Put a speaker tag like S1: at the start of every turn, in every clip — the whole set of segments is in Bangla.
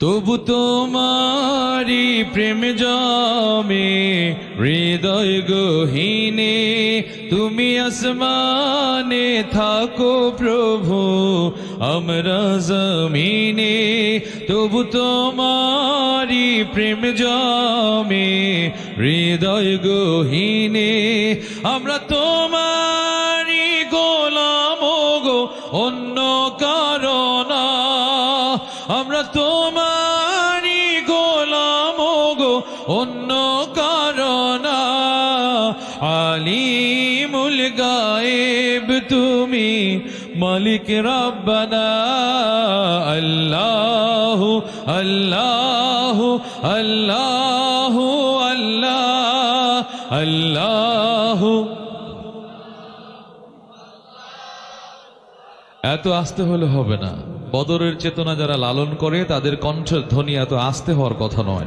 S1: তবু তোমারি প্রেম জমে, হৃদয় গহীনে, তুমি আসমানে থাকো প্রভু, আমরা জমিনে। তবু তোমারি প্রেম জমে, হৃদয় গহীনে, আমরা তোমারি গোলাম গো, অন্য কারণা আমরা তোমারি আলিমুল গায়েব তুমি মালিক রব্বানা। আল্লাহ আল্লাহ আল্লাহ আল্লাহ আল্লাহ। এত আসতে হলে হবে না। বদরের চেতনা যারা লালন করে, তাদের কণ্ঠের ধ্বনি এত আস্তে হওয়ার কথা নয়।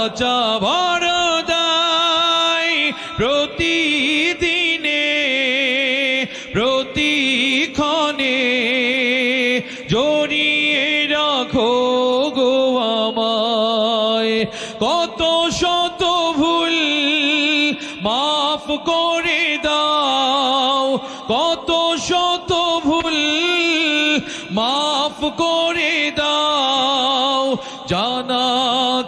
S1: বাঁচা বড় দায় প্রতিদিনে, প্রতিক্ষণে জড়িয়ে রাখো গো আমায়। কত শত ভুল মাফ করে দাও, কত শত ভুল মাফ করে দাও।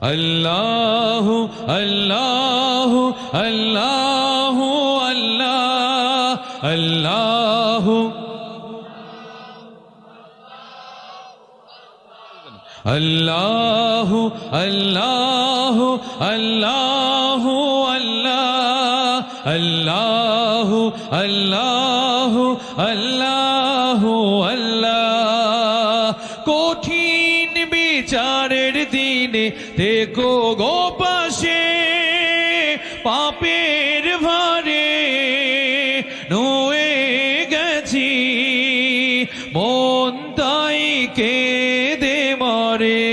S1: আল্লাহ আল্লাহ আল্লাহ আল্লাহ আল্লাহ আল্লাহ আল্লাহ আল্লাহ আল্লাহ আল্লাহ আল্লাহ আল্লাহ আল্লাহ কঠিন দিনে দেখো গো পাশে, পাপের ভারে নুয়ে গেছি। মন তাই কেঁদে মরে,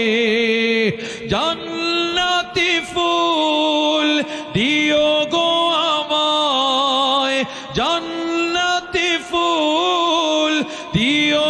S1: জান্নাতি ফুল দিও গো আমায়। জান্নাতি ফুল দিও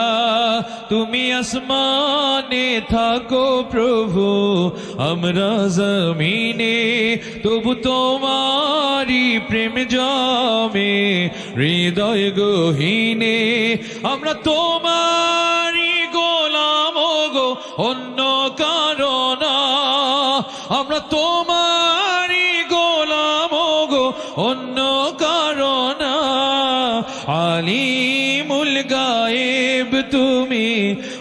S1: তুমি আসমানে থাকো প্রভু, আমরা জমিনে, তবু তোমারি প্রেম জমে, হৃদয় গহীনে, আমরা তোমারি গোলাম গো, অন্য কারণা, আমরা তোমারি গোলাম গো, অন্য কারণা, আলিমুল গায়েব তুমি